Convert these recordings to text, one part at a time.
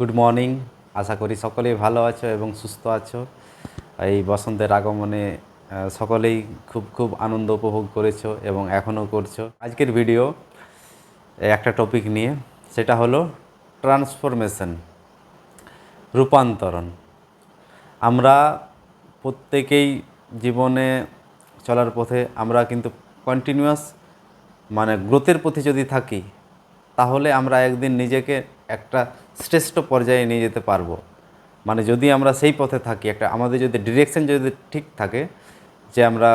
Good morning আশা করি সকলেই ভালো আছো এবং সুস্থ আছো। এই বসন্তের আগমনে সকলেই খুব খুব আনন্দ উপভোগ করেছ এবং এখনও করছ। আজকের ভিডিও একটা টপিক নিয়ে, সেটা হলো ট্রান্সফরমেশন রূপান্তরণ। আমরা প্রত্যেকেই জীবনে চলার পথে, আমরা কিন্তু কন্টিনিউয়াস মানে গ্রোথের পথে যদি থাকি, তাহলে আমরা একদিন নিজেকে একটা শ্রেষ্ঠ পর্যায়ে নিয়ে যেতে পারব। মানে যদি আমরা সেই পথে থাকি, একটা আমাদের যদি ডিরেকশন যদি ঠিক থাকে যে আমরা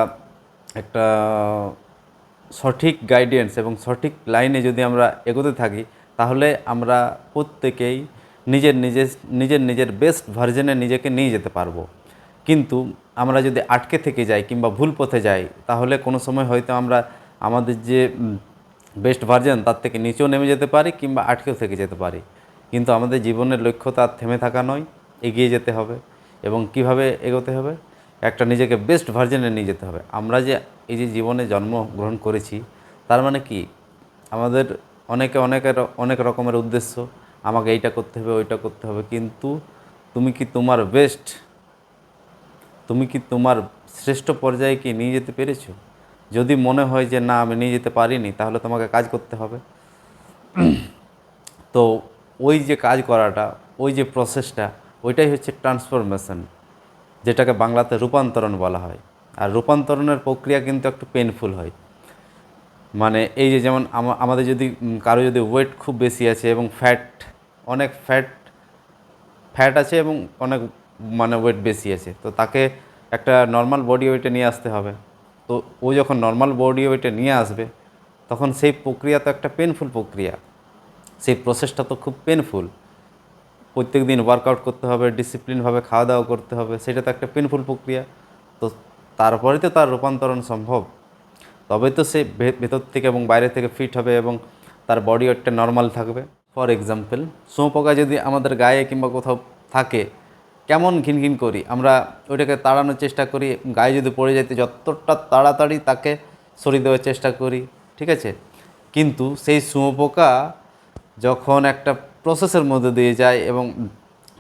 একটা সঠিক গাইডেন্স এবং সঠিক লাইনে যদি আমরা এগোতে থাকি, তাহলে আমরা প্রত্যেকেই নিজের নিজের নিজের নিজের বেস্ট ভার্জনে নিজেকে নিয়ে যেতে পারব। কিন্তু আমরা যদি আটকে থেকে যাই কিংবা ভুল পথে যাই, তাহলে কোনো সময় হয়তো আমরা আমাদের যে বেস্ট ভার্জন তার থেকে নিচেও নেমে যেতে পারি কিংবা আটকেও থেকে যেতে পারি। কিন্তু আমাদের জীবনের লক্ষ্য তার থেমে থাকা নয়, এগিয়ে যেতে হবে এবং কীভাবে এগোতে হবে? একটা নিজেকে বেস্ট ভার্জনে নিয়ে যেতে হবে। আমরা যে এই যে জীবনে জন্মগ্রহণ করেছি, তার মানে কি? আমাদের অনেকে অনেকের, অনেক রকমের উদ্দেশ্য, আমাকে এইটা করতে হবে, ওইটা করতে হবে। কিন্তু তুমি কি তোমার বেস্ট, তুমি কি তোমার শ্রেষ্ঠ পর্যায়ে কি নিয়ে যেতে পেরেছ? যদি মনে হয় যে না, আমি নিয়ে যেতে পারিনি, তাহলে তোমাকে কাজ করতে হবে। তো ওই যে কাজ করাটা, ওই যে প্রসেসটা ওইটাই হচ্ছে ট্রান্সফরমেশন যেটাকে বাংলাতে রূপান্তরণ বলা হয়। আর রূপান্তরণের প্রক্রিয়া কিন্তু একটু পেনফুল হয়। মানে এই যে যেমন আমাদের যদি কারও যদি ওয়েট খুব বেশি আছে এবং ফ্যাট অনেক ফ্যাট ফ্যাট আছে এবং অনেক মানে ওয়েট বেশি আছে, তো তাকে একটা নর্মাল বডি ওয়েটে নিয়ে আসতে হবে। তো ও যখন নর্মাল বডি ওয়েটে নিয়ে আসবে, তখন সেই প্রক্রিয়া তো একটা পেনফুল প্রক্রিয়া। সেই প্রসেসটা তো খুব পেনফুল প্রত্যেক দিন ওয়ার্কআউট করতে হবে ডিসিপ্লিনভাবে খাওয়া দাওয়া করতে হবে, সেটা তো একটা পেনফুল প্রক্রিয়া। তো তারপরেই তো তার রূপান্তরণ সম্ভব। তবে তো সে ভেতর থেকে এবং বাইরে থেকে ফিট হবে এবং তার বডি ওয়েটটা নর্মাল থাকবে। ফর এক্সাম্পল শুঁয়োপোকা যদি আমাদের গায়ে কিংবা কোথাও থাকে কেমন ঘিনঘিন করি, আমরা ওইটাকে তাড়ানোর চেষ্টা করি, গায়ে যদি পড়ে যেতে যতটা তাড়াতাড়ি তাকে সরিয়ে দেওয়ার চেষ্টা করি, ঠিক আছে? কিন্তু সেই শুঁয়োপোকা যখন একটা প্রসেসের মধ্যে দিয়ে যায় এবং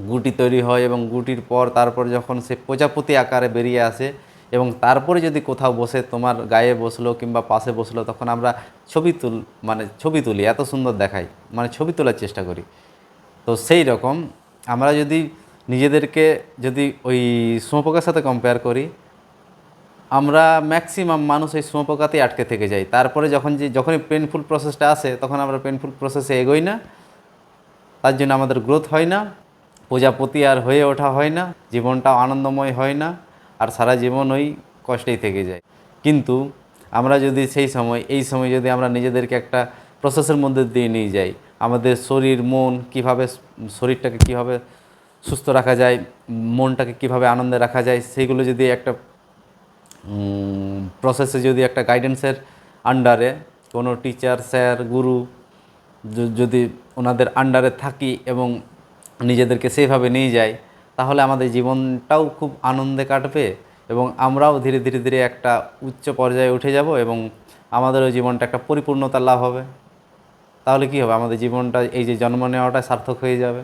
গুটি তৈরি হয় এবং গুটির পর তারপর যখন সে প্রজাপতি আকারে বেরিয়ে আসে এবং তারপরে যদি কোথাও বসে তোমার গায়ে বসল কিংবা পাশে বসল, তখন আমরা ছবি তুল মানে ছবি তুলি, এত সুন্দর দেখাই মানে ছবি তোলার চেষ্টা করি। তো সেই রকম আমরা যদি নিজেদেরকে যদি ওই শুঁয়োপোকার সাথে কম্পেয়ার করি, আমরা ম্যাক্সিমাম মানুষ এই শুঁয়োপোকাতেই আটকে থেকে যাই। তারপরে যখন যে, যখনই পেনফুল প্রসেসটা আসে, তখন আমরা পেনফুল প্রসেসে এগোই না। তার জন্য আমাদের গ্রোথ হয় না, প্রজাপতি আর হয়ে ওঠা হয় না, জীবনটাও আনন্দময় হয় না, আর সারা জীবন ওই কষ্টেই থেকে যায়। কিন্তু আমরা যদি সেই সময়, এই সময় যদি আমরা নিজেদেরকে একটা প্রসেসের মধ্যে দিয়ে নিয়ে যাই, আমাদের শরীর, মন কীভাবে, শরীরটাকে কীভাবে সুস্থ রাখা যায়, মনটাকে কীভাবে আনন্দে রাখা যায় সেইগুলো যদি একটা প্রসেসে যদি একটা গাইডেন্সের আন্ডারে কোনো টিচার স্যার গুরু যদি ওনাদের আন্ডারে থাকি এবং নিজেদেরকে সেইভাবে নিয়ে যাই, তাহলে আমাদের জীবনটাও খুব আনন্দে কাটবে এবং আমরাও ধীরে ধীরে ধীরে একটা উচ্চ পর্যায়ে উঠে যাব এবং আমাদেরও জীবনটা একটা পরিপূর্ণতা লাভ হবে। তাহলে কি হবে? আমাদের জীবনটা এই যে জন্ম নেওয়াটা সার্থক হয়ে যাবে।